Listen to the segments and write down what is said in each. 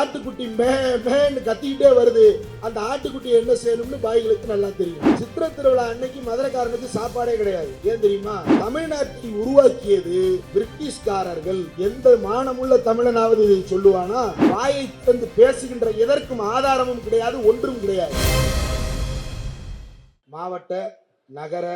ஆட்டுக்குட்டி மே மேன்னு கத்திக்கிட்டே வருது. அந்த ஆட்டுக்குட்டி என்ன செய்யணும்னு பாய்களுக்கு நல்லா தெரியும். சித்திர திருவிழா அன்னைக்கு மதுரைக்காரனுக்கு சாப்பாடே கிடையாது. ஏன் தெரியுமா? தமிழ்நாட்டை உருவாக்கியது பிரிட்டிஷ்காரர்கள். எந்த மானமுள்ள தமிழனாவது இதை சொல்லுவானா? வாயை தந்து பேசுகின்ற எதற்கும் ஆதாரமும் கிடையாது ஒன்றும் கிடையாது. மாவட்ட நகர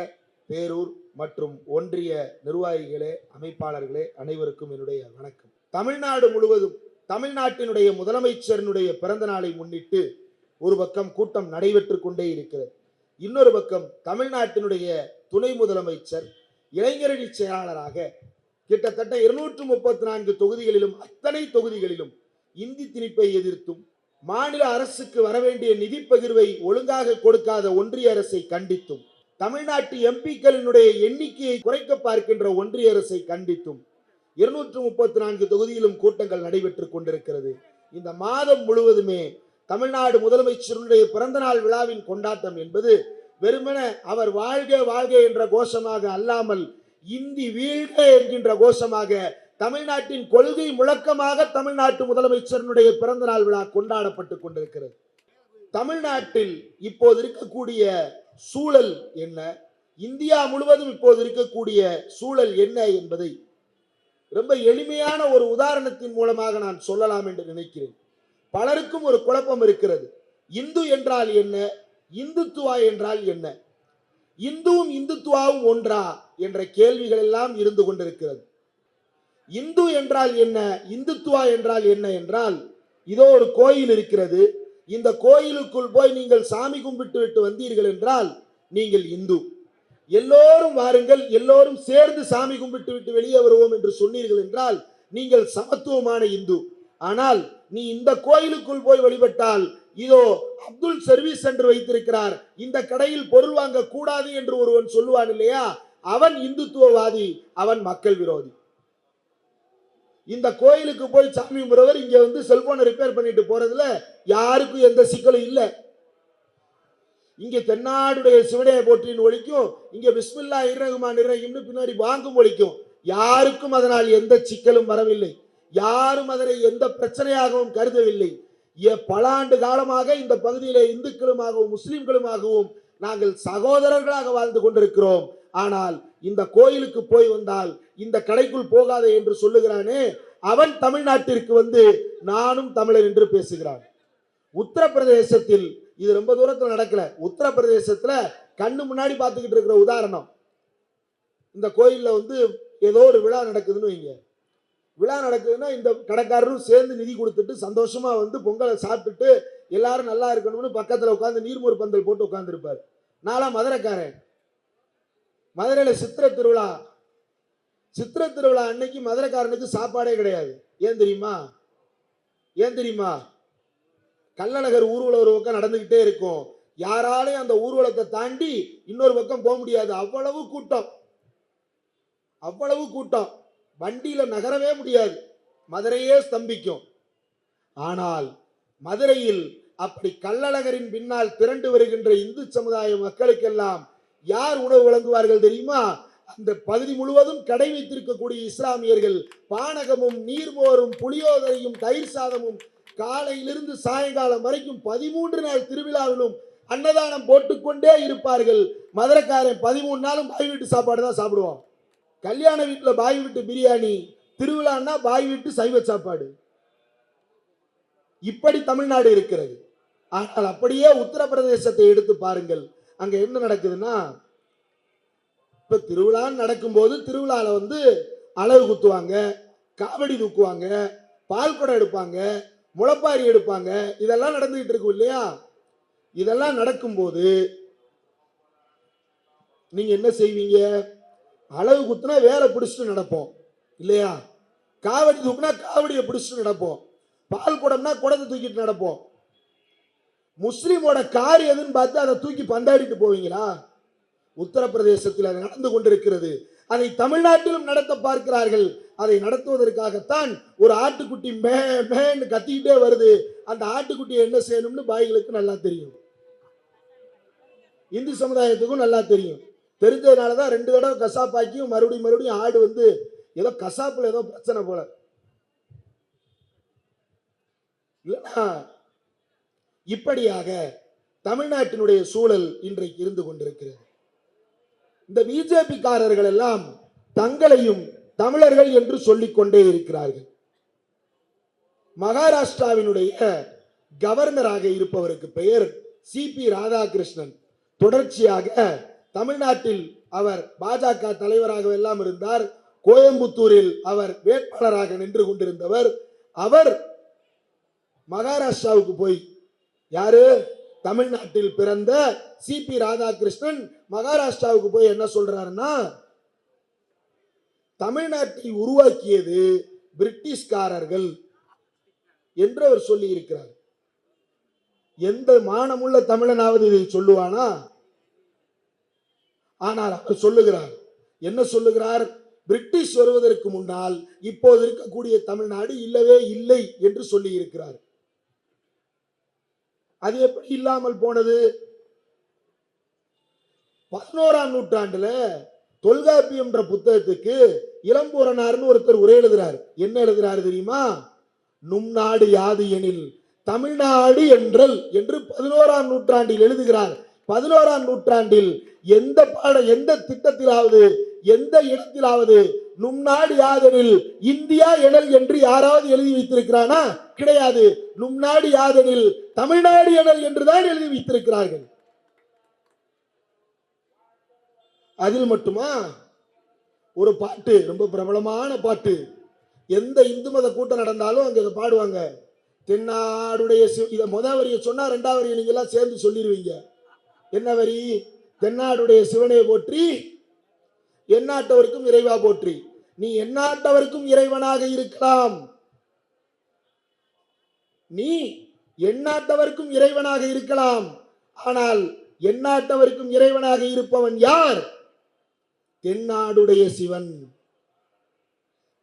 பேரூர் மற்றும் ஒன்றிய நிர்வாகிகளே அமைப்பாளர்களே அனைவருக்கும் என்னுடைய வணக்கம். தமிழ்நாடு முழுவதும் தமிழ்நாட்டினுடைய முதலமைச்சரினுடைய பிறந்த நாளை முன்னிட்டு ஒரு பக்கம் கூட்டம் நடைபெற்று கொண்டே இருக்கிறது. இன்னொரு பக்கம் தமிழ்நாட்டினுடைய துணை முதலமைச்சர் இளைஞரணி செயலாளராக கிட்டத்தட்ட இருநூற்று முப்பத்தி நான்கு தொகுதிகளிலும் அத்தனை தொகுதிகளிலும் இந்தி திணிப்பை எதிர்த்தும் மாநில அரசுக்கு வரவேண்டிய நிதி பகிர்வை ஒழுங்காக கொடுக்காத ஒன்றிய அரசை கண்டித்தும் தமிழ்நாட்டு எம்பிக்களினுடைய எண்ணிக்கையை குறைக்க பார்க்கின்ற ஒன்றிய அரசை கண்டித்தும் இருநூற்று முப்பத்தி நான்கு தொகுதியிலும் கூட்டங்கள் நடைபெற்றுக் கொண்டிருக்கிறது. இந்த மாதம் முழுவதுமே தமிழ்நாடு முதலமைச்சருடைய பிறந்தநாள் விழாவின் கொண்டாட்டம் என்பது வெறுமன அவர் வாழ்க வாழ்க என்ற கோஷமாக அல்லாமல் இந்தி வீழ்க என்கின்ற கோஷமாக தமிழ்நாட்டின் கொள்கை முழக்கமாக தமிழ்நாட்டு முதலமைச்சருடைய பிறந்தநாள் விழா கொண்டாடப்பட்டுக் கொண்டிருக்கிறது. தமிழ்நாட்டில் இப்போது இருக்கக்கூடிய சூழல் என்ன? இந்தியா முழுவதும் இப்போது இருக்கக்கூடிய சூழல் என்ன என்பதை ரொம்ப எளிமையான ஒரு உதாரணத்தின் மூலமாக நான் சொல்லலாம் என்று நினைக்கிறேன். பலருக்கும் ஒரு குழப்பம் இருக்கிறது. இந்து என்றால் என்ன? இந்துத்துவா என்றால் என்ன? இந்துவும் இந்துத்துவாவும் ஒன்றா என்ற கேள்விகள் எல்லாம் இருந்து கொண்டிருக்கிறது. இந்து என்றால் என்ன? இந்துத்துவா என்றால் என்ன என்றால் இதோ ஒரு கோயில் இருக்கிறது. இந்த கோயிலுக்குள் போய் நீங்கள் சாமி கும்பிட்டு விட்டு வந்தீர்கள் என்றால் நீங்கள் இந்து. எல்லோரும் வாருங்கள் எல்லோரும் சேர்ந்து சாமி கும்பிட்டு விட்டு வெளியே வருவோம் என்று சொன்னீர்கள் என்றால் நீங்கள் சமத்துவமான இந்து. ஆனால் நீ இந்த கோயிலுக்குள் போய் வழிபட்டால் இதோ அப்துல் சர்வீஸ் சென்டர் வைத்திருக்கிறார் இந்த கடையில் பொருள் வாங்க கூடாது என்று ஒருவன் சொல்லுவான் இல்லையா? அவன் இந்துத்துவவாதி அவன் மக்கள் விரோதி. இந்த கோயிலுக்கு போய் சாமி கும்பிடுறவர் இங்க வந்து செல்போனை ரிப்பேர் பண்ணிட்டு போறதுல யாருக்கும் எந்த சிக்கலும் இல்லை. இங்கே தென்னாடுடைய சிவனையை போற்றின்னு ஒழிக்கும். இங்கே பிஸ்மில்லா இரகுமான் இரகிம்னு பின்னாடி வாங்கும் ஒழிக்கும். யாருக்கும் அதனால் எந்த சிக்கலும் வரவில்லை. யாரும் அதனை எந்த பிரச்சனையாகவும் கருதவில்லை. பல ஆண்டு காலமாக இந்த பகுதியிலே இந்துக்களுமாகவும் முஸ்லிம்களுமாகவும் நாங்கள் சகோதரர்களாக வாழ்ந்து கொண்டிருக்கிறோம். ஆனால் இந்த கோயிலுக்கு போய் வந்தால் இந்த கடைக்குள் போகாதே என்று சொல்லுகிறானே. அவன் தமிழ்நாட்டிற்கு வந்து நானும் தமிழர் என்று பேசுகிறான். உத்தரப்பிரதேசத்தில் இது ரொம்ப தூரத்தில் நடக்கல. உத்தரப்பிரதேசத்தில் கண்ணு முன்னாடி பார்த்துக்கிட்டு இருக்கிற உதாரணம். இந்த கோயிலில் வந்து ஏதோ ஒரு விழா நடக்குதுன்னு வைங்க. விழா நடக்குதுன்னா இந்த கடைக்காரரும் சேர்ந்து நிதி கொடுத்துட்டு சந்தோஷமாக வந்து பொங்கலை சாப்பிட்டுட்டு எல்லாரும் நல்லா இருக்கணும்னு பக்கத்தில் உட்காந்து நீர்மூர் பந்தல் போட்டு உட்காந்துருப்பார் நான்லாம் மதுரைக்காரன். மதுரையில் சித்திரை திருவிழா. சித்திரை திருவிழா அன்னைக்கு மதுரைக்காரனுக்கு சாப்பாடே கிடையாது. ஏன் தெரியுமா? ஏன் தெரியுமா? கள்ளழகர் ஊர்வலம் ஒரு பக்கம் நடந்துக்கிட்டே இருக்கும். யாராலையும் அந்த ஊர்வலத்தை தாண்டி இன்னொரு பக்கம் போக முடியாது. அவ்வளவு கூட்டம். அவ்வளவு கூட்டம். வண்டியில் நகரவே முடியாது. மதுரையே ஸ்தம்பிக்கும். ஆனால் மதுரையில் அப்படி கள்ளழகரின் பின்னால் திரண்டு வருகின்ற இந்து சமுதாய மக்களுக்கெல்லாம் யார் உணவு வழங்குவார்கள் தெரியுமா? அந்த பகுதி முழுவதும் கடை வைத்திருக்கக்கூடிய இஸ்லாமியர்கள் பானகமும் நீர்மோரும் புளியோதரையும் தயிர் சாதமும் காலையிலிருந்து சாயங்காலம் வரைக்கும் பதிமூன்று நாள் திருவிழாவிலும் அன்னதானம் போட்டுக்கொண்டே இருப்பார்கள். மதுரைக்காரன் பதிமூணு நாளும் பாய் வீட்டு சாப்பாடு தான் சாப்பிடுவான். கல்யாண வீட்டில் பாய் வீட்டு பிரியாணி திருவிழான்னா பாய் வீட்டு சைவ சாப்பாடு. இப்படி தமிழ்நாடு இருக்கிறது. ஆனால் அப்படியே உத்தரப்பிரதேசத்தை எடுத்து பாருங்கள். அங்கே என்ன நடக்குதுன்னா இப்போ திருவிழான்னு நடக்கும்போது திருவிழாவில் வந்து அலகு குத்துவாங்க காவடி தூக்குவாங்க பால் குடம் எடுப்பாங்க முளப்பாரி எடுப்பாங்க. இதெல்லாம் நடந்துகிட்டு இருக்கும் இல்லையா? இதெல்லாம் நடக்கும்போது நீங்க என்ன செய்வீங்க? அலகு குத்துனா வேற பிடிச்சிட்டு நடப்போம். இல்லையா? காவடி தூக்குனா காவடியை பிடிச்சிட்டு நடப்போம். பால் குடம்னா குடத்தை தூக்கிட்டு நடப்போம். முஸ்லீமோட கார் எதுன்னு பார்த்து அதை தூக்கி பந்தாடிட்டு போவீங்களா? உத்தரப்பிரதேசத்தில் அது நடந்து கொண்டிருக்கிறது. அதை தமிழ்நாட்டிலும் நடத்த பார்க்கிறார்கள். அதை நடத்துவதற்காகத்தான் ஒரு ஆட்டுக்குட்டி மே மேன்னு கத்திக்கிட்டே வருது. அந்த ஆட்டுக்குட்டியை என்ன செய்யணும்னு பாய்களுக்கு நல்லா தெரியும். இந்து சமுதாயத்துக்கும் நல்லா தெரியும். தெரிஞ்சதுனால தான் ரெண்டு தடவை கசாப்பாக்கியும் மறுபடியும் மறுபடியும் ஆடு வந்து ஏதோ கசாப்பில் ஏதோ பிரச்சனை போல. இல்லைன்னா இப்படியாக தமிழ்நாட்டினுடைய சூழல் இன்றைக்கு இருந்து கொண்டிருக்கிறது. இந்த பிஜேபி காரர்கள் எல்லாம் தங்களையும் தமிழர்கள் என்று சொல்லிக்கொண்டே இருக்கிறார்கள். மகாராஷ்டிராவினுடைய கவர்னராக இருப்பவருக்கு பெயர் சிபி ராதாகிருஷ்ணன். தொடர்ச்சியாக தமிழ்நாட்டில் அவர் பாஜக தலைவராக எல்லாம் இருந்தார். கோயம்புத்தூரில் அவர் வேட்பாளராக நின்று கொண்டிருந்தவர். அவர் மகாராஷ்டிராவுக்கு போய் யாரு? தமிழ்நாட்டில் பிறந்த சிபி ராதாகிருஷ்ணன் மகாராஷ்டிராவுக்கு போய் என்ன சொல்றாருன்னா தமிழ்நாட்டை உருவாக்கியது பிரிட்டிஷ்காரர்கள் என்று அவர் சொல்லி இருக்கிறார் எந்த மானமுள்ள தமிழனாவது இதை சொல்லுவானா? ஆனால் அவர் சொல்லுகிறார். என்ன சொல்லுகிறார்? பிரிட்டிஷ் வருவதற்கு முன்னால் இப்போது இருக்கக்கூடிய தமிழ்நாடு இல்லவே இல்லை என்று சொல்லி இருக்கிறார் அது எப்படி இல்லாமல் போனது? பதினோராம் நூற்றாண்டுல தொல்காப்பியம்ன்ற புத்தகத்துக்கு இளம்பூரனார்னு ஒருத்தர் உரை எழுதுறாரு. என்ன எழுதுறாரு தெரியுமா? நும் நாடு யாது எனில் தமிழ்நாடு என்றல் என்று பதினோராம் நூற்றாண்டில் எழுதுகிறார். பதினோராம் நூற்றாண்டில் எந்த பாட எந்த திட்டத்திலாவது எந்த இடத்திலாவது நும் நாடு யாதெனில் இந்தியா எனல் என்று யாராவது எழுதி வைத்திருக்கிறானா? கிடையாது. நும் நாடு யாதெனில் தமிழ்நாடு எனல் என்றுதான் எழுதி வைத்திருக்கிறார்கள். அதில் மட்டுமா? ஒரு பாட்டு ரொம்ப பிரபலமான பாட்டு. எந்த இந்து மத கூட்டம் நடந்தாலும் அங்கே இதை பாடுவாங்க. தென்னாடுடைய சிவ இதை முத வரியை சொன்னால் ரெண்டாவது வரியை நீங்கள்லாம் சேர்ந்து சொல்லிடுவீங்க என்ன வரி? தென்னாடுடைய சிவனை போற்றி எந்நாட்டவருக்கும் இறைவா போற்றி. நீ எந்நாட்டவருக்கும் இறைவனாக இருக்கலாம். நீ எந்நாட்டவருக்கும் இறைவனாக இருக்கலாம். ஆனால் எந்நாட்டவருக்கும் இறைவனாக இருப்பவன் யார்? தென்னாடுடைய சிவன்.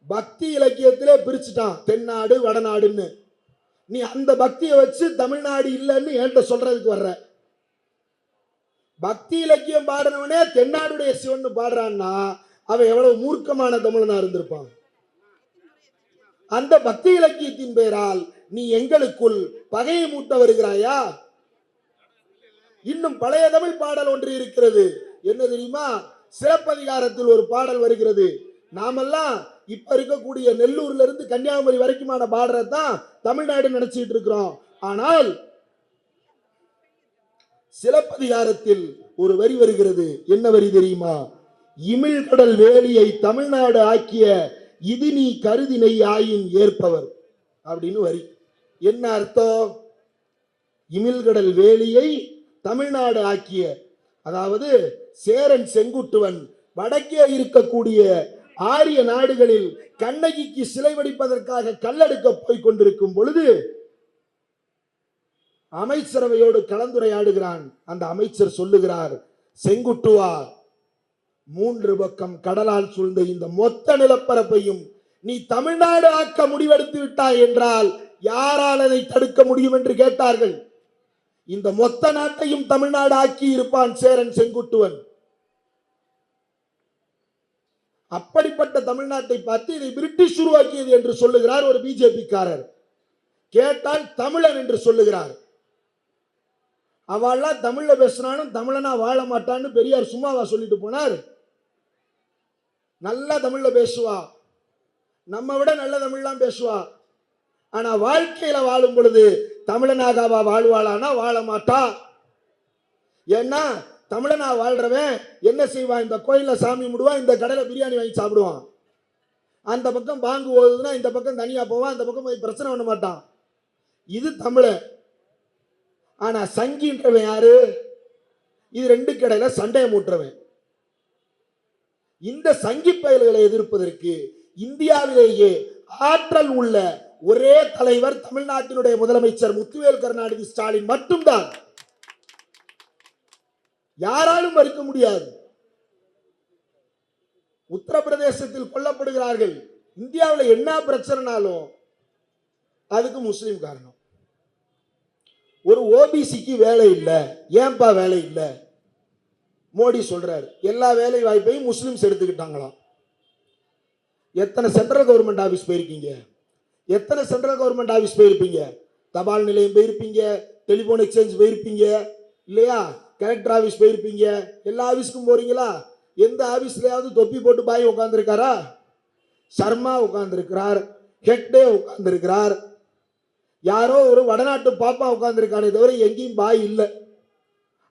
பக்தி இலக்கியத்திலே பிரிச்சுட்டான் தென்னாடு வடநாடுன்னு. நீ அந்த பக்தியை வச்சு தமிழ்நாடு இல்லைன்னு என்கிட்ட சொல்றதுக்கு வர்ற. பக்தி இலக்கியம் பாடினவனே தென்னாடுடைய சிவன் பாடுறான்னா அவன் எவ்வளவு மூர்க்கமான தமிழனா இருந்திருப்பான். அந்த பக்தி இலக்கியத்தின் பெயரால் நீ எங்களுக்குள் பகையை மூட்ட வருகிறாயா? இன்னும் பழைய தமிழ் பாடல் ஒன்று இருக்கிறது. என்ன தெரியுமா? சிலப்பதிகாரத்தில் ஒரு பாடல் வருகிறது. நாமெல்லாம் இப்ப இருக்கக்கூடிய நெல்லூர்ல இருந்து கன்னியாகுமரி வரைக்குமான பாடுறது தான் தமிழ்நாடு நினைச்சிட்டு இருக்கிறோம். ஆனால் சிலப்பதிகாரத்தில் ஒரு வரி வருகிறது. என்ன வரி தெரியுமா? இமிழ்கடல் வேலியை தமிழ்நாடு ஆக்கிய இது நீ கருதினை ஆயின் ஏற்பவர் அப்படின்னு வரி. என்ன அர்த்தம்? இமிழ்கடல் வேலியை தமிழ்நாடு ஆக்கிய. அதாவது சேரன் செங்குட்டுவன் வடக்கே இருக்கக்கூடிய ஆரிய நாடுகளில் கண்ணகிக்கு சிலை வடிப்பதற்காக கல்லெடுக்க போய் கொண்டிருக்கும் பொழுது அமைச்சரவையோடு கலந்துரையாடுகிறான். அந்த அமைச்சர் சொல்லுகிறார் செங்குட்டுவா மூன்று பக்கம் கடலால் சூழ்ந்த இந்த மொத்த நிலப்பரப்பையும் நீ தமிழ்நாடு ஆக்க முடிவெடுத்து விட்டாய் என்றால் யாரால் அதை தடுக்க முடியும் என்று கேட்டார்கள்? இந்த மொத்த நாட்டையும் தமிழ்நாடு ஆக்கி இருப்பான் சேரன் செங்குட்டுவன். அப்படிப்பட்ட தமிழ்நாட்டை பார்த்து இதை பிரிட்டிஷ் உருவாக்கியது என்று சொல்லுகிறார் ஒரு பிஜேபி காரர் கேட்டால் தமிழன் என்று சொல்லுகிறார். அவள்லாம் தமிழ்ல பேசுனாலும் தமிழனா வாழ மாட்டான்னு பெரியார் சும்மாவா சொல்லிட்டு போனார். நல்லா தமிழ்ல பேசுவா. நம்ம விட நல்ல தமிழ்லாம் பேசுவா. ஆனா வாழ்க்கையில வாழும் பொழுது தமிழனாகாவா வாழ்வாளானா வாழ மாட்டா? ஏன்னா தமிழனா வாழ்றவன் என்ன செய்வான்? இந்த கோயிலில் சாமி முடுவான் இந்த கடையில் பிரியாணி வாங்கி சாப்பிடுவான். அந்த பக்கம் பாங்கு ஓதுதுன்னா இந்த பக்கம் தனியாக போவான் அந்த பக்கம் போய் பிரச்சனை பண்ண மாட்டான். இது தமிழன் ஆனால் சங்கின்றவன் யாரு? இது ரெண்டு கடையில் சண்டையை மூட்டுறவன். இந்த சங்கி பயல்களை எதிர்ப்பதற்கு இந்தியாவிலேயே ஆற்றல் உள்ள ஒரே தலைவர் தமிழ்நாட்டினுடைய முதலமைச்சர் முத்துவேல் கருணாநிதி ஸ்டாலின் மட்டும்தான். யாராலும் மறுக்க முடியாது. உத்தரப்பிரதேசத்தில் கொல்லப்படுகிறார்கள். இந்தியாவில் என்ன பிரச்சனைனாலும் அதுக்கு முஸ்லீம் காரணம். ஒரு ஓபிசிக்கு வேலை இல்லை ஏன்பா வேலை இல்லை? மோடி சொல்றாரு எல்லா வேலை வாய்ப்பையும் முஸ்லிம்ஸ் எடுத்துக்கிட்டாங்களாம். எத்தனை சென்ட்ரல் கவர்மெண்ட் ஆஃபீஸ் போயிருக்கீங்க? எத்தனை சென்ட்ரல் கவர்மெண்ட் ஆஃபீஸ் போயிருப்பீங்க? தபால் நிலையம் போயிருப்பீங்க டெலிஃபோன் எக்ஸ்சேஞ்ச் போயிருப்பீங்க இல்லையா? கலெக்டர் ஆஃபீஸ் போயிருப்பீங்க. எல்லா ஆஃபீஸ்க்கும் போகிறீங்களா எந்த ஆஃபீஸ்லையாவது தொப்பி போட்டு பாய் உட்காந்துருக்காரா சர்மா உட்காந்துருக்கிறார் ஹெக்டே உட்காந்துருக்கிறார் யாரோ ஒரு வடநாட்டு பாப்பா உட்காந்துருக்கானே தவிர எங்கேயும் பாய் இல்லை.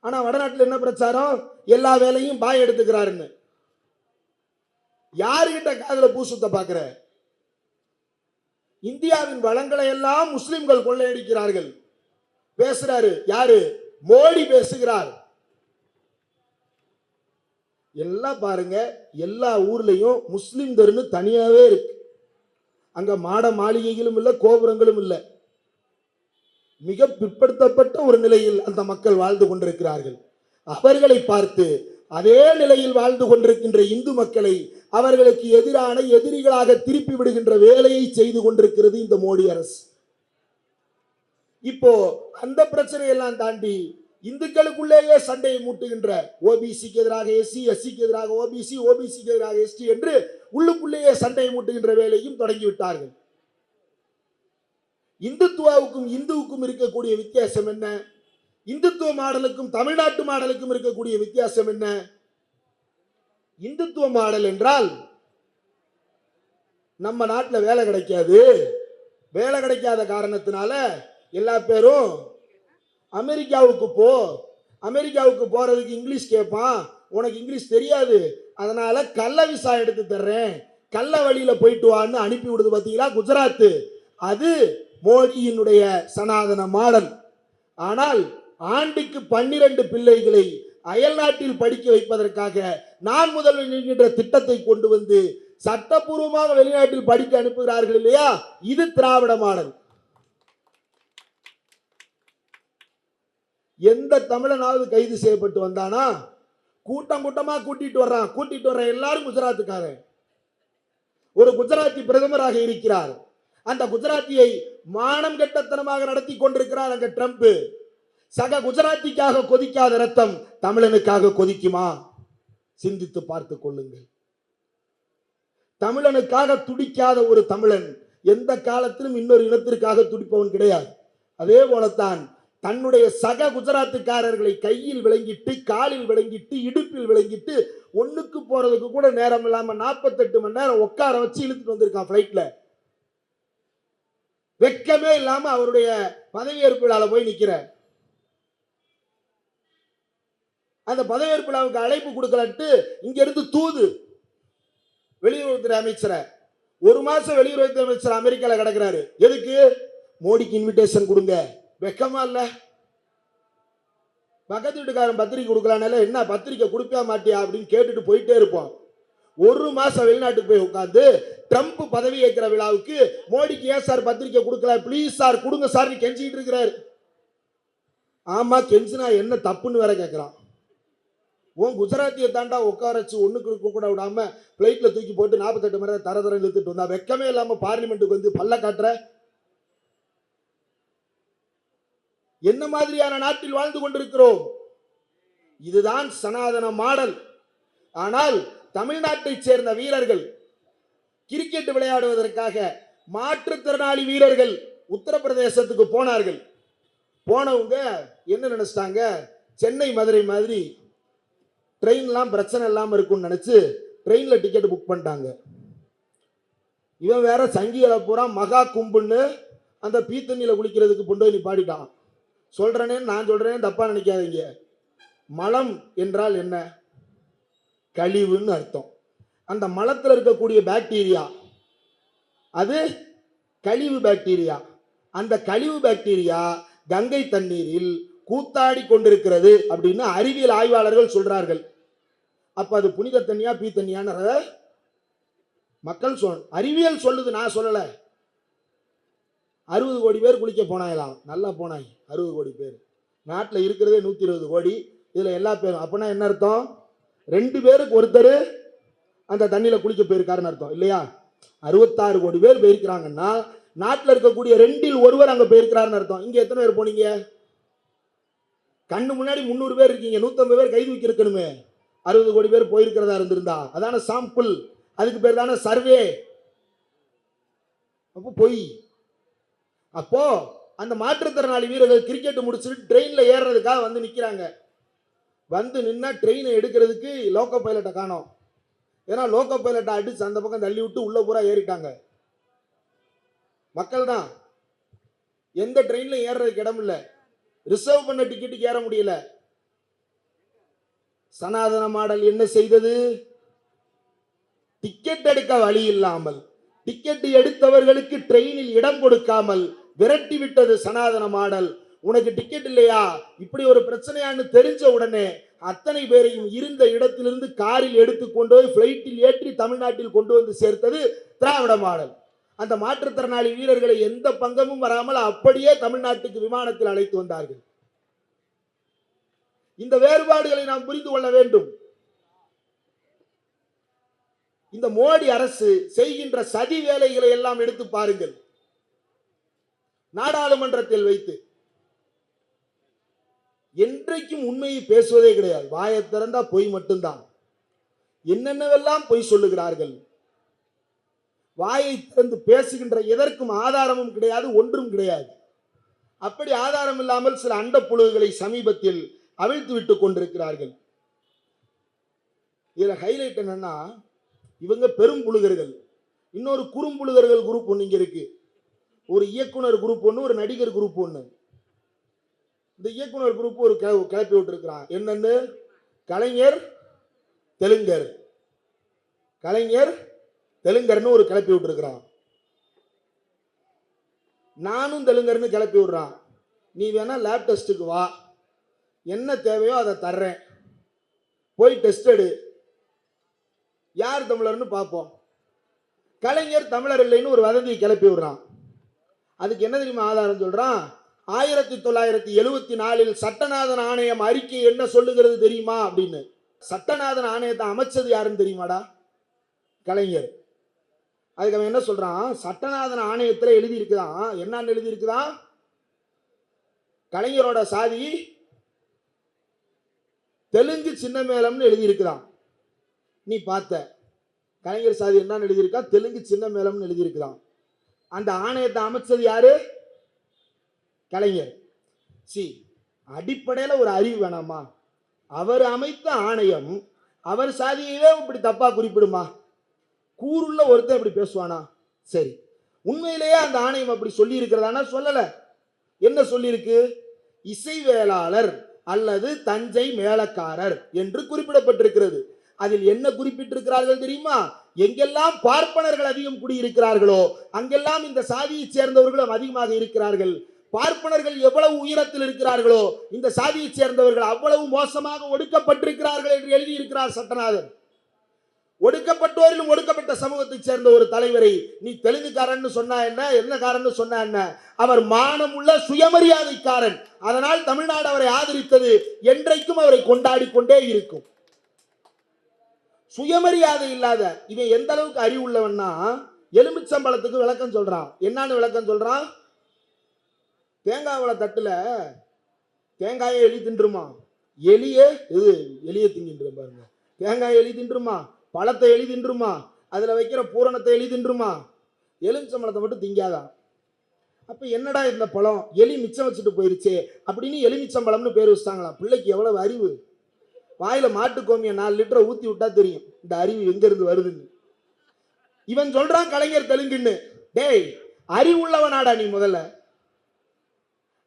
ஆனால் வடநாட்டில் என்ன பிரச்சாரம்? எல்லா வேலையும் பாய் எடுத்துக்கிறாருன்னு. யாருக்கிட்ட காதில் பூ பார்க்குற இந்தியாவின் வளங்களை எல்லாம் முஸ்லிம்கள் கொள்ளையடிக்கிறார்கள். பேசுறாரு யாரு? மோடி பேசுகிறார். எல்லாம் பாருங்க எல்லா ஊர்லயும் முஸ்லிம் தெருன்னு தனியாவே இருக்கு. அங்க மாட மாளிகைகளும் இல்லை கோபுரங்களும் இல்லை. மிக பிற்படுத்தப்பட்ட ஒரு நிலையில் அந்த மக்கள் வாழ்ந்து கொண்டிருக்கிறார்கள். அவர்களை பார்த்து அதே நிலையில் வாழ்ந்து கொண்டிருக்கின்ற இந்து மக்களை அவர்களுக்கு எதிரான எதிரிகளாக திருப்பி விடுகின்ற வேலையை செய்து கொண்டிருக்கிறது இந்த மோடி அரசு. இப்போ அந்த பிரச்சனையெல்லாம் தாண்டி இந்துக்களுக்குள்ளேயே சண்டையை மூட்டுகின்ற ஓபிசிக்கு எதிராக எஸ்சி எஸ்சிக்கு எதிராக ஓபிசி ஓபிசிக்கு எதிராக எஸ்டி என்று உள்ளுக்குள்ளேயே சண்டையை மூட்டுகின்ற வேலையும் தொடங்கிவிட்டார்கள். இந்துத்துவாவுக்கும் இந்துவுக்கும் இருக்கக்கூடிய வித்தியாசம் என்ன? இந்துத்துவ மாடலுக்கும் தமிழ்நாட்டு மாடலுக்கும் இருக்கக்கூடிய வித்தியாசம் என்ன? இந்துத்துவ மாடல் என்றால் நம்ம நாட்டில் வேலை கிடைக்காது. வேலை கிடைக்காத காரணத்தினால எல்லா பேரும் அமெரிக்காவுக்கு போ. அமெரிக்காவுக்கு போகிறதுக்கு இங்கிலீஷ் கேட்பான் உனக்கு இங்கிலீஷ் தெரியாது. அதனால கள்ள விசா எடுத்து தர்றேன். கள்ள வழியில் போயிட்டு வான்னு அனுப்பி விடுது பார்த்தீங்களா குஜராத்து. அது மோடியினுடைய சனாதன மாடல். ஆனால் ஆண்டுக்கு பன்னிரண்டு பிள்ளைகளை அயல் நாட்டில் படிக்க வைப்பதற்காக நான் முதல்வர் என்கின்ற திட்டத்தை கொண்டு வந்து சட்டப்பூர்வமாக வெளிநாட்டில் படிக்க அனுப்புகிறார்கள் இல்லையா? இது திராவிட மாடல். எந்த தமிழனாவது கைது செய்யப்பட்டு வந்தானா? கூட்டம் கூட்டமா கூட்டிட்டு வர்றான். கூட்டிட்டு வர்ற எல்லாரும் குஜராத்துக்காரன் ஒரு குஜராத்தி பிரதமராக இருக்கிறார். அந்த குஜராத்தியை மானம் கெட்டத்தனமாக நடத்தி கொண்டிருக்கிறார் அங்க ட்ரம்ப். சக குஜராத்திக்காக கொதிக்காத ரத்தம் தமிழனுக்காக கொதிக்குமா? சிந்தித்து பார்த்து கொள்ளுங்கள். தமிழனுக்காக துடிக்காத ஒரு தமிழன் எந்த காலத்திலும் இன்னொரு இனத்திற்காக துடிப்பவன் கிடையாது. அதே போலத்தான் தன்னுடைய சக குஜராத்துக்காரர்களை கையில் விளங்கிட்டு காலில் விளங்கிட்டு இடுப்பில் விளங்கிட்டு ஒன்றுக்கு போறதுக்கு கூட நேரம் இல்லாம நாற்பத்தெட்டு மணி நேரம் உட்கார வச்சு இழுத்துட்டு வந்திருக்கான் ஃபிளைட்ல வெக்கமே இல்லாம அவருடைய பதவியேற்பு விழாவில் போய் நிக்கிற அந்த பதவியேற்பு விழாவுக்கு அழைப்பு கொடுக்கலட்டு இங்கேருந்து தூது வெளியுறவுத்துறை அமைச்சரை. ஒரு மாதம் வெளியுறவுத்துறை அமைச்சர் அமெரிக்காவில் கிடக்குறாரு. எதுக்கு? மோடிக்கு இன்விடேஷன் கொடுங்க. வெக்கமா இல்லை? பக்கத்து வீட்டுக்காரன் பத்திரிக்கை கொடுக்கலானால என்ன பத்திரிக்கை கொடுப்பியா மாட்டியா அப்படின்னு கேட்டுட்டு போயிட்டே இருப்போம். ஒரு மாசம் வெளிநாட்டுக்கு போய் உட்காந்து ட்ரம்ப் பதவி ஏற்கிற விழாவுக்கு மோடிக்கு ஏன் சார் பத்திரிக்கை கொடுக்கல? ப்ளீஸ் சார் கொடுங்க சார் கெஞ்சிக்கிட்டு இருக்கிறாரு. ஆமா கெஞ்சினா என்ன தப்புன்னு வேற கேட்கிறான் உன் குஜராத்தியை தாண்டா உட்கார வச்சு கூட விடாம பிளைட்ல தூக்கி போட்டு நாற்பத்தெட்டு மணி நேரம் தர தர இழுத்துட்டு வந்தா. வெக்கமே இல்லாம பார்லிமெண்ட்டுக்கு வந்து பல்ல காட்டுற? என்ன மாதிரியான நாட்டில் வாழ்ந்து கொண்டிருக்கிறோம்? இதுதான் சனாதன மாடல். ஆனால் தமிழ்நாட்டைச் சேர்ந்த வீரர்கள் கிரிக்கெட் விளையாடுவதற்காக மாற்றுத்திறனாளி வீரர்கள் உத்தரப்பிரதேசத்துக்கு போனார்கள். போனவங்க என்ன நினைச்சிட்டாங்க? சென்னை மதுரை மாதிரி ட்ரெயின்லாம் பிரச்சனை இல்லாமல் இருக்கும்னு நினச்சி ட்ரெயினில் டிக்கெட் புக் பண்ணிட்டாங்க. இவன் வேற சங்கிகளை பூரா மகா கும்புன்னு அந்த பீத்தண்ணியில் குளிக்கிறதுக்கு கொண்டு போய் பாடிட்டான் சொல்கிறேனே நான் சொல்கிறேன் தப்பாக நினைக்காதீங்க. மலம் என்றால் என்ன? கழிவுன்னு அர்த்தம். அந்த மலத்தில் இருக்கக்கூடிய பாக்டீரியா அது கழிவு பாக்டீரியா அந்த கழிவு பாக்டீரியா கங்கை தண்ணீரில் கூத்தாடி கொண்டிருக்கிறது அப்படின்னு அறிவியல் ஆய்வாளர்கள் சொல்றார்கள். அப்போ அது புனித தண்ணியா பீ தண்ணியான மக்கள் சொல் அறிவியல் சொல்லுது நான் சொல்லலை. அறுபது கோடி பேர் குளிக்க போனாங்களாம் நல்லா போனாய் அறுபது கோடி பேர். நாட்டில் இருக்கிறதே நூற்றி இருபது கோடி. இதில் எல்லா பேரும் அப்போனா என்ன அர்த்தம்? ரெண்டு பேருக்கு ஒருத்தர் அந்த தண்ணியில் குளிக்க போயிருக்காருன்னு அர்த்தம் இல்லையா? அறுபத்தாறு கோடி பேர் போயிருக்கிறாங்கன்னா நாட்டில் இருக்கக்கூடிய ரெண்டில் ஒருவர் அங்கே போயிருக்கிறாருன்னு அர்த்தம். இங்கே எத்தனை பேர் போனீங்க? கண்ணு முன்னாடி முந்நூறு பேர் இருக்கீங்க நூற்றம்பது பேர் கைது வைக்கணுமே அறுபது கோடி பேர் போயிருக்கிறதா இருந்திருந்தா? அதான சாம்பிள் அதுக்கு பேர் தானே சர்வே அப்போ பொய். அப்போ அந்த மாற்றுத்திறனாளி வீரர்கள் கிரிக்கெட் முடிச்சுட்டு ட்ரெயினில் ஏறுறதுக்காக வந்து நிற்கிறாங்க வந்து நின்னா ட்ரெயினை எடுக்கிறதுக்கு லோக்கோ பைலட்டை காணோம். ஏன்னா லோக்கோ பைலட்டை அடிச்சு அந்த பக்கம் தள்ளி விட்டு உள்ள பூரா ஏறிட்டாங்க. மக்கள் தான். எந்த ட்ரெயினில் ஏறுறதுக்கு இடம் இல்லை. ரிசர்வ் பண்ண டிக்கெட்டுக்கு ஏற முடியல. சனாதன மாடல் என்ன செய்தது? டிக்கெட் எடுக்க வழி இல்லாமல் டிக்கெட் எடுத்தவர்களுக்கு ட்ரெயினில் இடம் கொடுக்காமல் விரட்டி விட்டது சனாதன மாடல். உனக்கு டிக்கெட் இல்லையா? இப்படி ஒரு பிரச்சனையான்னு தெரிஞ்ச உடனே அத்தனை பேரையும் இருந்த இடத்திலிருந்து காரில் எடுத்து கொண்டு போய் பிளைட்டில் ஏற்றி தமிழ்நாட்டில் கொண்டு வந்து சேர்த்தது திராவிட மாடல். அந்த மாற்றுத்திறனாளி வீரர்களை எந்த பங்கமும் வராமல் அப்படியே தமிழ்நாட்டுக்கு விமானத்தில் அழைத்து வந்தார்கள். இந்த வேறுபாடுகளை நாம் புரிந்து கொள்ள வேண்டும். இந்த மோடி அரசு செய்கின்ற சதி வேலைகளை எல்லாம் எடுத்து பாருங்கள். நாடாளுமன்றத்தில் வைத்து. என்றைக்கும் உண்மையை பேசுவதே கிடையாது. வாயை திறந்தா பொய் மட்டும்தான். என்னென்னவெல்லாம் பொய் சொல்லுகிறார்கள்? வாயை திறந்து பேசுகின்ற எதற்கும் ஆதாரமும் கிடையாது ஒன்றும் கிடையாது. அப்படி ஆதாரம் இல்லாமல் சில அண்ட புழுகளை சமீபத்தில் அவிழ்த்து விட்டு கொண்டிருக்கிறார்கள். இதில் ஹைலைட் என்னன்னா இவங்க பெரும் புழுகர்கள். இன்னொரு குறும்புழுகர்கள் குரூப் ஒன்று இங்கே இருக்கு. ஒரு இயக்குனர் குரூப் ஒன்று ஒரு நடிகர் குரூப் ஒன்று இந்த இயக்குனர் குரூப் ஒரு கிளப்பி விட்டுருக்கிறான். என்னென்னு? கலைஞர் தெலுங்கர். கலைஞர் தெலுங்கர்னு ஒரு கிளப்பி விட்டுருக்கிறான். நானும் தெலுங்கர்னு கிளப்பி விடுறான். நீ வேணா லேப் டெஸ்ட்டுக்கு வா. என்ன தேவையோ அதை தர்றேன். போய் டெஸ்ட் எடு. யார் தமிழர்னு பார்ப்போம். கலைஞர் தமிழர் இல்லைன்னு ஒரு வதந்தியை கிளப்பி விடுறான். அதுக்கு என்ன தெரியுமா ஆதாரம் சொல்கிறான் ஆயிரத்தி தொள்ளாயிரத்தி எழுபத்தி நாலில் சட்டநாதன் ஆணையம் அறிக்கை என்ன சொல்லுகிறது தெரியுமா அப்படின்னு. சட்டநாதன் ஆணையத்தை அமைச்சது யாருன்னு தெரியுமாடா? கலைஞர். அதுக்கு அவன் என்ன சொல்கிறான் சட்டநாதன் ஆணையத்தில் எழுதியிருக்குதான். என்னன்னு கலைஞரோட சாதி தெலுங்கு சின்ன மேளம்னு எழுதியிருக்கிறான். நீ பார்த்த. கலைஞர் சாதி என்னன்னு எழுதியிருக்கா? தெலுங்கு சின்ன மேளம்னு எழுதியிருக்கிறான். அந்த ஆணையத்தை அமைச்சது யாரு? கலைஞர். சி அடிப்படையில் ஒரு அறிவு வேணாமா? அவர் அமைத்த ஆணையம் அவர் சாதியவே இப்படி தப்பா குறிப்பிடுமா? கூறுள்ள ஒருத்தர் இப்படி பேசுவானா? சரி. உண்மையிலேயே அந்த ஆணையம் அப்படி சொல்லி இருக்கிறதானா சொல்லலை. என்ன சொல்லியிருக்கு? இசைவேளாளர் அல்லது தஞ்சை மேலக்காரர் என்று குறிப்பிடப்பட்டிருக்கிறது. அதில் என்ன குறிப்பிட்டிருக்கிறார்கள் தெரியுமா? எங்கெல்லாம் பார்ப்பனர்கள் அதிகம் குடியிருக்கிறார்களோ அங்கெல்லாம் இந்த சாதியைச் சேர்ந்தவர்களும் அதிகமாக இருக்கிறார்கள். பார்ப்பனர்கள் எவ்வளவு உயரத்தில் இருக்கிறார்களோ இந்த சாதியைச் சேர்ந்தவர்கள் அவ்வளவு மோசமாக ஒடுக்கப்பட்டிருக்கிறார்கள் என்று எழுதியிருக்கிறார் சட்டநாதன். ஒடுக்கப்பட்டோரிலும் ஒடுக்கப்பட்ட சமூகத்தைச் சேர்ந்த ஒரு தலைவரை நீ தெலுங்குக்காரன் சொன்னா என்ன? என்ன காரன் சொன்னா என்ன? அவர் மானமுள்ள சுயமரியாதைக்காரன். அதனால் தமிழ்நாடு அவரை ஆதரித்தது என்றைக்கும் அவரை கொண்டாடி கொண்டே இருக்கும். சுயமரியாதை இல்லாத இவன் எந்த அளவுக்கு அறிவுள்ளவன்னா எலுமிச்சம்பழத்துக்கு விளக்கம் சொல்றான். என்னன்னு விளக்கம் சொல்றான்? தேங்காய் வள தட்டுல தேங்காயை எலி தின்றுமா? எலியே இது எலியை திங்கின்ற பாருங்க தேங்காய் எலி தின்றுமா? பழத்தை எலி தின்றுமா? அதில் வைக்கிற பூரணத்தை எலி தின்றுமா? எலுமிச்சம்பழத்தை மட்டும் திங்காதான் அப்போ என்னடா இந்த பழம்? எலி மிச்சம் வச்சுட்டு போயிருச்சே அப்படின்னு எலுமிச்சம்பழம்னு பேர் வச்சிட்டாங்களாம் பிள்ளைக்கு எவ்வளவு அறிவு? வாயில் மாட்டுக்கோமியை நாலு லிட்டரை ஊற்றி விட்டா தெரியும். இந்த அறிவு எங்கேருந்து வருதுன்னு. இவன் சொல்றான் கலைஞர் தெலுங்குன்னு. டேய் அறிவுள்ளவனாடா நீ முதல்ல.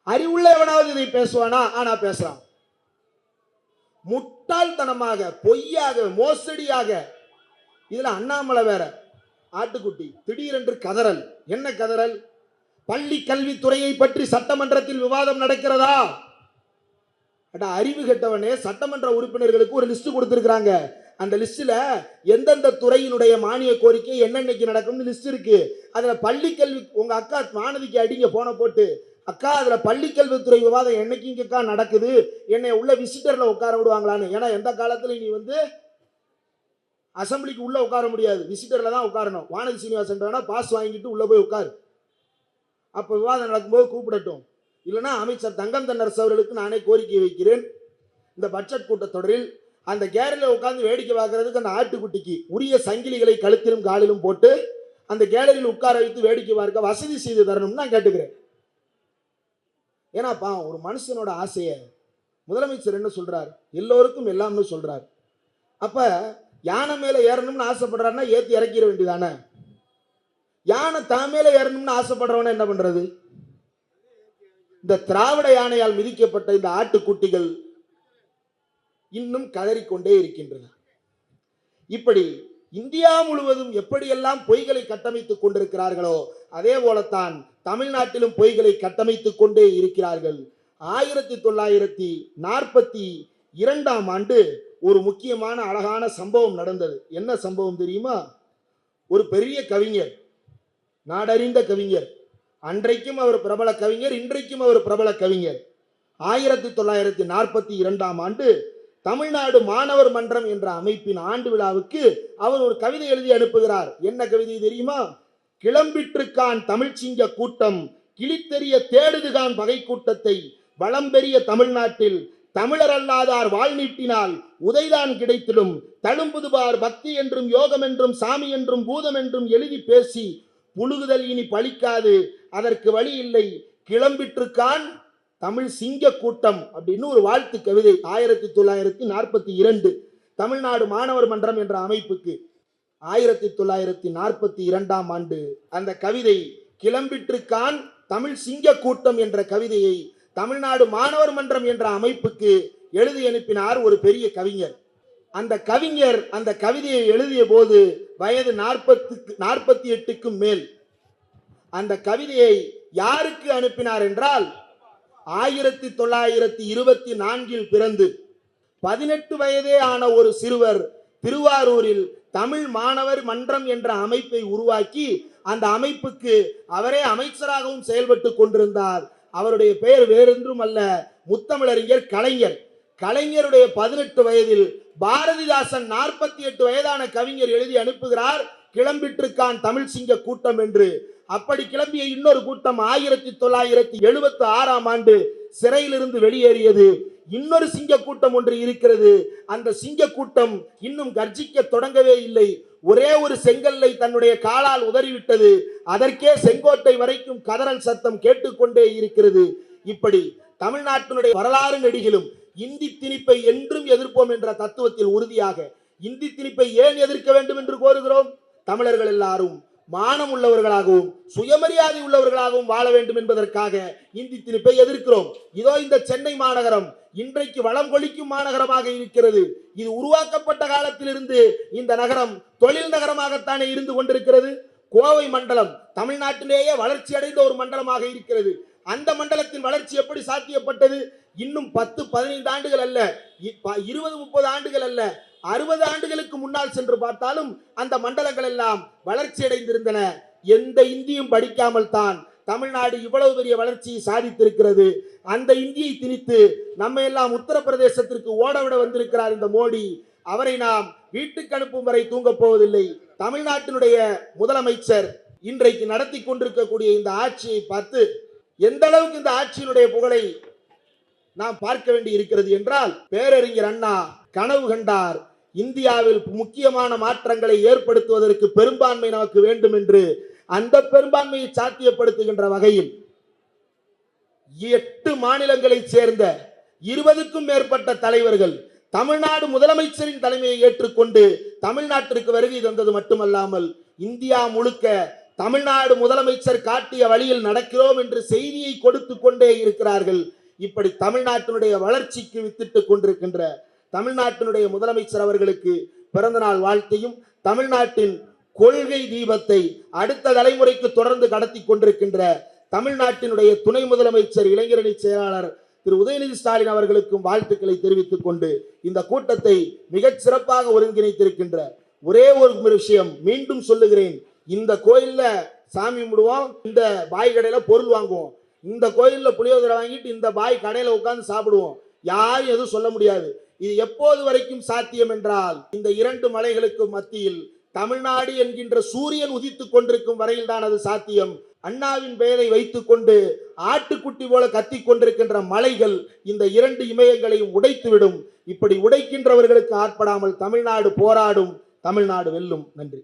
அறிவுள்ளவனாவது இதை பேசுவானா? ஆனா பேசுறான். முட்டாள்தனமாக பொய்யாக மோசடியாக இதில் அண்ணாமலை வேற. ஆட்டுக்குட்டி திடீரென்று கதறல். என்ன கதறல்? பள்ளி கல்வித்துறையை பற்றி சட்டமன்றத்தில் விவாதம் நடக்கிறதா? அறிவு கெட்டவனே சட்டமன்ற உறுப்பினர்களுக்கு ஒரு லிஸ்ட் கொடுத்துருக்குறாங்க. அந்த லிஸ்ட்டில் எந்தெந்த துறையினுடைய மானிய கோரிக்கை என்னென்னைக்கு நடக்கும்னு லிஸ்ட் இருக்கு. அதில் பள்ளி கல்வி உங்கள் அக்கா மாணவிக்கு அடிங்க போன போட்டு. அக்கா அதில் பள்ளி கல்வித்துறை விவாதம் என்னைக்கு இங்கக்கா நடக்குது? என்னை உள்ள விசிட்டரில் உட்கார விடுவாங்களான்னு. ஏன்னா எந்த காலத்துல நீ வந்து அசம்பிளிக்கு உள்ள உட்கார முடியாது. விசிட்டர்ல தான் உட்காரணும். வானதி சீனிவாசன் வேணா பாஸ் வாங்கிட்டு உள்ள போய் உட்காரு. அப்ப விவாதம் நடக்கும்போது கூப்பிடட்டும். இல்லைன்னா அமைச்சர் தங்கம் தன்னரசு அவர்களுக்கு நானே கோரிக்கை வைக்கிறேன். இந்த பட்ஜெட் கூட்டத்தொடரில் அந்த கேலரியில் உட்கார்ந்து வேடிக்கை பார்க்கறதுக்கு அந்த ஆட்டுக்குட்டிக்கு உரிய சங்கிலிகளை கழுத்திலும் காலிலும் போட்டு அந்த கேலரியில் உட்கார வைத்து வேடிக்கை பார்க்க வசதி செய்து தரணும்னு நான் கேட்டுக்கிறேன். ஏன்னாப்பா ஒரு மனுஷனோட ஆசையை முதலமைச்சர் என்ன சொல்றார்? எல்லோருக்கும் எல்லாம்னு சொல்றார். அப்போ யானை மேலே ஏறணும்னு ஆசைப்படுறான்னா ஏற்றி இறக்கிட வேண்டியதானே? யானை தான் மேலே ஏறணும்னு ஆசைப்படுறவன என்ன பண்ணுறது இந்த திராவிட யானையால் மிதிக்கப்பட்ட இந்த ஆட்டுக்குட்டிகள் இன்னும் கதறிக்கொண்டே இருக்கின்றன. இப்படி இந்தியா முழுவதும் எப்படியெல்லாம் பொய்களை கட்டமைத்துக் கொண்டிருக்கிறார்களோ அதே போலத்தான் தமிழ்நாட்டிலும் பொய்களை கட்டமைத்துக் கொண்டே இருக்கிறார்கள். ஆயிரத்தி தொள்ளாயிரத்தி நாற்பத்தி இரண்டாம் ஆண்டு ஒரு முக்கியமான அழகான சம்பவம் நடந்தது. என்ன சம்பவம் தெரியுமா? ஒரு பெரிய கவிஞர் நாடறிந்த கவிஞர் அன்றைக்கும் அவர் பிரபல கவிஞர் இன்றைக்கும் அவர் பிரபல கவிஞர். ஆயிரத்தி தொள்ளாயிரத்தி நாற்பத்தி இரண்டாம் ஆண்டு தமிழ்நாடு மாணவர் மன்றம் என்ற அமைப்பின் ஆண்டு விழாவுக்கு அவர் ஒரு கவிதை எழுதி அனுப்புகிறார். என்ன கவிதை தெரியுமா? கிளம்பிற்றுக்கான் தமிழ்ச்சிங்க கூட்டம் கிளித்தெறிய தேடுதுகான் பகை கூட்டத்தை வளம்பெரிய தமிழ்நாட்டில் தமிழர் அல்லாதார் வாழ் நீட்டினால் உதைதான் கிடைத்திடும் தழும்புதுபார் பக்தி என்றும் யோகம் என்றும் சாமி என்றும் பூதம் என்றும் எழுதி பேசி புழுகுதல் இனி பழிக்காது அதற்கு வழி இல்லை கிளம்பிற்றுக்கான் தமிழ் சிங்க கூட்டம் அப்படின்னு ஒரு வாழ்த்து கவிதை ஆயிரத்தி தொள்ளாயிரத்தி நாற்பத்தி இரண்டு தமிழ்நாடு மாணவர் மன்றம் என்ற அமைப்புக்கு. ஆயிரத்தி தொள்ளாயிரத்தி நாற்பத்தி இரண்டாம் ஆண்டு அந்த கவிதை கிளம்பிற்றுக்கான் தமிழ் சிங்க கூட்டம் என்ற கவிதையை தமிழ்நாடு மாணவர் மன்றம் என்ற அமைப்புக்கு எழுதி அனுப்பினார் ஒரு பெரிய கவிஞர். அந்த கவிஞர் அந்த கவிதையை எழுதிய போது வயது நாற்பத்துக்கு நாற்பத்தி எட்டுக்கும் மேல். அந்த கவிதையை யாருக்கு அனுப்பினார் என்றால் ஆயிரத்தி தொள்ளாயிரத்தி இருபத்தி நான்கில் பிறந்து பதினெட்டு வயதே ஆன ஒரு சிறுவர் திருவாரூரில் தமிழ் மாணவர் மன்றம் என்ற அமைப்பை உருவாக்கி அந்த அமைப்புக்கு அவரே அமைச்சராகவும் செயல்பட்டு கொண்டிருந்தார். அவருடைய பெயர் வேறென்றும் அல்ல முத்தமிழறிஞர் கலைஞர். கலைஞருடைய பதினெட்டு வயதில் பாரதிதாசன் நாற்பத்தி எட்டு வயதான கவிஞர் எழுதி அனுப்புகிறார் கிளம்பிட்டிருக்கான் தமிழ் சிங்க கூட்டம் என்று. அப்படி கிளம்பிய இன்னொரு கூட்டம் ஆயிரத்தி தொள்ளாயிரத்தி எழுபத்தி ஆறாம் ஆண்டு சிறையிலிருந்து வெளியேறியது. இன்னொரு சிங்க கூட்டம் ஒன்று இருக்கிறது. அந்த சிங்க கூட்டம் இன்னும் கர்ஜிக்க தொடங்கவே இல்லை. ஒரே ஒரு செங்கல்லை தன்னுடைய காலால் உதறிவிட்டது. அதற்கே செங்கோட்டை வரைக்கும் கதறல் சத்தம் கேட்டுக்கொண்டே இருக்கிறது. இப்படி தமிழ்நாட்டினுடைய வரலாறு நெடுகிலும் இந்தி திணிப்பை என்றும் எதிர்ப்போம் என்ற தத்துவத்தில் உறுதியாக இந்தி திணிப்பை ஏன் எதிர்க்க வேண்டும் என்று கோருகிறோம்? தமிழர்கள் எல்லாரும் மானம் உள்ளவர்களாகவும் சுயமரியாதை உள்ளவர்களாகவும் வாழ வேண்டும் என்பதற்காக இந்தி திணிப்பை எதிர்க்கிறோம். இதோ இந்த சென்னை மாநகரம் இன்றைக்கு வளம் கொளிக்கும் மாநகரமாக இருக்கிறது. இது உருவாக்கப்பட்ட காலத்திலிருந்து இந்த நகரம் தொழில் நகரமாகத்தானே இருந்து கொண்டிருக்கிறது. கோவை மண்டலம் தமிழ்நாட்டிலேயே வளர்ச்சி அடைந்த ஒரு மண்டலமாக இருக்கிறது. அந்த மண்டலத்தின் வளர்ச்சி எப்படி சாத்தியப்பட்டது? இன்னும் பத்து பதினைந்து ஆண்டுகள் அல்ல. இ- ப- இருபது முப்பது ஆண்டுகள் அல்ல. அறுபது ஆண்டுகளுக்கு முன்னால் சென்று பார்த்தாலும் அந்த மண்டலங்கள் எல்லாம் வளர்ச்சி அடைந்திருந்தன. எந்த இந்தியும் படிக்காமல் தான் தமிழ்நாடு இவ்வளவு பெரிய வளர்ச்சியை சாதித்திருக்கிறது. அந்த இந்தியை திணித்து நம்ம எல்லாம் உத்தரப்பிரதேசத்திற்கு ஓடவிட வந்திருக்கிறார் இந்த மோடி. அவரை நாம் வீட்டுக்கு அனுப்பும் வரை தூங்கப் போவதில்லை. தமிழ்நாட்டினுடைய முதலமைச்சர் இன்றைக்கு நடத்தி கொண்டிருக்கக்கூடிய இந்த ஆட்சியை பார்த்து எந்த அளவுக்கு இந்த ஆட்சியினுடைய புகழை நாம் பார்க்க வேண்டி இருக்கிறது என்றால் பேரறிஞர் அண்ணா கனவு கண்டார். இந்தியாவில் முக்கியமான மாற்றங்களை ஏற்படுத்துவதற்கு பெரும்பான்மை நமக்கு வேண்டும் என்று அந்த பெரும்பான்மையை சாத்தியப்படுத்துகின்ற வகையில் எட்டு மாநிலங்களைச் சேர்ந்த இருபதுக்கும் மேற்பட்ட தலைவர்கள் தமிழ்நாடு முதலமைச்சரின் தலைமையை ஏற்றுக்கொண்டு தமிழ்நாட்டிற்கு வருகை தந்தது மட்டுமல்லாமல் இந்தியா முழுக்க தமிழ்நாடு முதலமைச்சர் காட்டிய வழியில் நடக்கிறோம் என்று செய்தியை கொடுத்து கொண்டே இருக்கிறார்கள். இப்படி தமிழ்நாட்டினுடைய வளர்ச்சிக்கு வித்திட்டு கொண்டிருக்கின்ற தமிழ்நாட்டினுடைய முதலமைச்சர் அவர்களுக்கு பிறந்தநாள் வாழ்த்தையும் தமிழ்நாட்டின் கொள்கை தீபத்தை அடுத்த தலைமுறைக்கு தொடர்ந்து கடத்தி கொண்டிருக்கின்ற தமிழ்நாட்டினுடைய துணை முதலமைச்சர் இளைஞரணி செயலாளர் திரு உதயநிதி ஸ்டாலின் அவர்களுக்கும் வாழ்த்துக்களை தெரிவித்துக் கொண்டு இந்த கூட்டத்தை மிகச் சிறப்பாக ஒருங்கிணைத்திருக்கின்ற ஒரே ஒரு விஷயம் மீண்டும் சொல்லுகிறேன். இந்த கோயில்ல சாமி கும்பிடுவோம் இந்த பாய் கடையில பொருள் வாங்குவோம். இந்த கோயில்ல புளியோதரை வாங்கிட்டு இந்த பாய் கடையில உட்காந்து சாப்பிடுவோம். யாரும் எதுவும் சொல்ல முடியாது. இது எப்போது வரைக்கும் சாத்தியம் என்றால் இந்த இரண்டு மலைகளுக்கு மத்தியில் தமிழ்நாடு என்கின்ற சூரியன் உதித்துக் கொண்டிருக்கும் வரையில் தான் அது சாத்தியம். அண்ணாவின் பெயரை வைத்துக் கொண்டு ஆட்டுக்குட்டி போல கத்திக் கொண்டிருக்கின்ற மலைகள் இந்த இரண்டு இமயங்களையும் உடைத்துவிடும். இப்படி உடைக்கின்றவர்களுக்கு ஆட்படாமல் தமிழ்நாடு போராடும். தமிழ்நாடு வெல்லும். நன்றி.